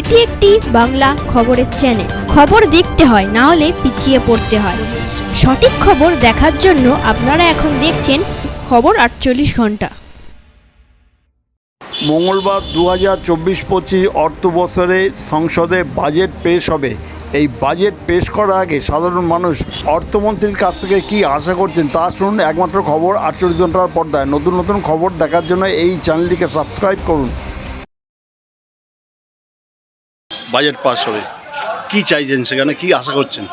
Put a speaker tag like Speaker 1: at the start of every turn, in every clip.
Speaker 1: এটি একটি বাংলা খবরের চ্যানেল খবর দেখতে হয়, না হলে পিছিয়ে পড়তে হয়। সঠিক খবর দেখার জন্য আপনারা এখন দেখছেন খবর আটচল্লিশ ঘণ্টা।
Speaker 2: মঙ্গলবার দু হাজার চব্বিশ পঁচিশ অর্থ বছরে সংসদে বাজেট পেশ হবে। এই বাজেট পেশ করার আগে সাধারণ মানুষ, অর্থমন্ত্রীর কাছ থেকে কি আশা করছেন তা শুনুন একমাত্র খবর আটচল্লিশ ঘণ্টার পর্দায়। নতুন নতুন খবর দেখার জন্য এই চ্যানেলটিকে সাবস্ক্রাইব করুন। বাজেট পাস হবে। কি চাইছেন সেখানে? কি আশা করছেন?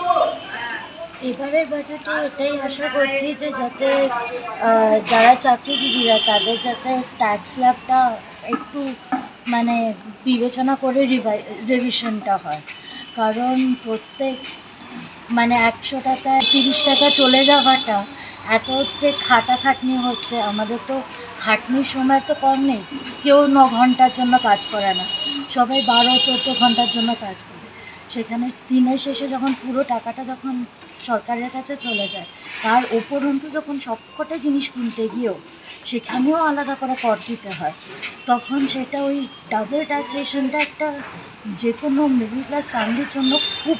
Speaker 3: এবারের বাজেটে এটাই আশা করছি যে যাতে যারা চাকরিজীবীরা, তাদের যাতে ট্যাক্স স্ল্যাবটা একটু মানে বিবেচনা করে রিভিশনটা হয়। কারণ প্রত্যেক মানে একশো টাকা, তিরিশ টাকা চলে যাওয়াটা এত যে খাটাখাটনি হচ্ছে, আমাদের তো খাটনির সময় তো কম নেই। কেউ ন ঘণ্টার জন্য কাজ করে না। সবাই বারো, চোদ্দ ঘণ্টার জন্য কাজ করে। সেখানে দিনের শেষে যখন পুরো টাকাটা যখন সরকারের কাছে চলে যায়, তার উপরন্তু যখন সবকটা জিনিস কিনতে গিয়েও সেখানেও আলাদা করে কর দিতে হয়, তখন সেটা ওই ডাবল ট্যাক্সেশনটা একটা যে কোনো মিডল ক্লাস ফ্যামিলির জন্য খুব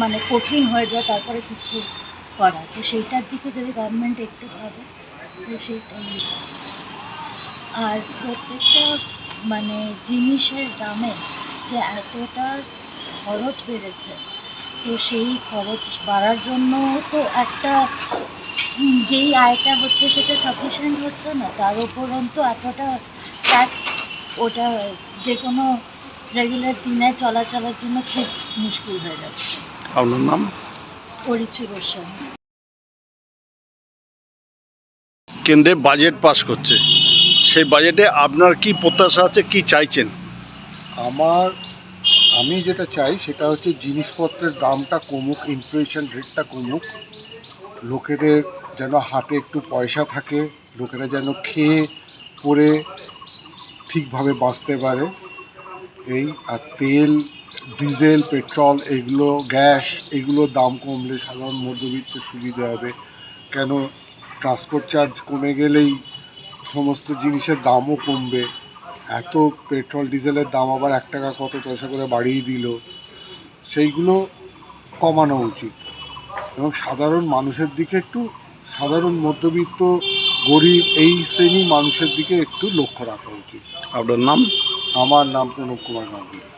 Speaker 3: মানে কঠিন হয়ে যায়, তারপরে কিছু করা তো সেইটার দিকে যদি গভর্নমেন্ট একটু ভাবে, তো সেইটাই। আর প্রত্যেকটা মানে জিনিসের দামে যে এতটা খরচ বেড়েছে তো সেই খরচ বাড়ার জন্য তো একটা যেই আয়টা হচ্ছে সেটা সাফিসিয়েন্ট হচ্ছে না তার উপরন্তু এতটা ট্যাক্স ওটা যে কোনো রেগুলার দিনে চলাচলের জন্য খুব মুশকিল হয়ে যাচ্ছে।
Speaker 2: আপনার নাম?
Speaker 3: পরিচয় গোস্বামী।
Speaker 2: কেন্দ্রে বাজেট পাস করছে। সেই বাজেটে আপনার কি প্রত্যাশা আছে, কি চাইছেন?
Speaker 4: আমার, আমি যেটা চাই সেটা হচ্ছে জিনিসপত্রের দামটা কমুক ইনফ্লেশন রেটটা কমুক, লোকেদের যেন হাতে একটু পয়সা থাকে, লোকেরা যেন খেয়ে পরে ঠিকভাবে বাঁচতে পারে। এই আর তেল, ডিজেল, পেট্রোল, এগুলো, গ্যাস এগুলোর দাম কমলে সাধারণ মধ্যবিত্তের সুবিধা হবে। কেন ট্রান্সপোর্ট চার্জ কমে গেলেই সমস্ত জিনিসের দামও কমবে। এত পেট্রোল ডিজেলের দাম আবার এক টাকা কত পয়সা করে বাড়িয়ে দিল। সেইগুলো কমানো উচিত। এবং সাধারণ মানুষের দিকে একটু সাধারণ মধ্যবিত্ত গরিব এই শ্রেণির মানুষের দিকে একটু লক্ষ্য রাখা উচিত।
Speaker 2: আপনার নাম?
Speaker 4: আমার নাম প্রণব কুমার গাঙ্গুলি।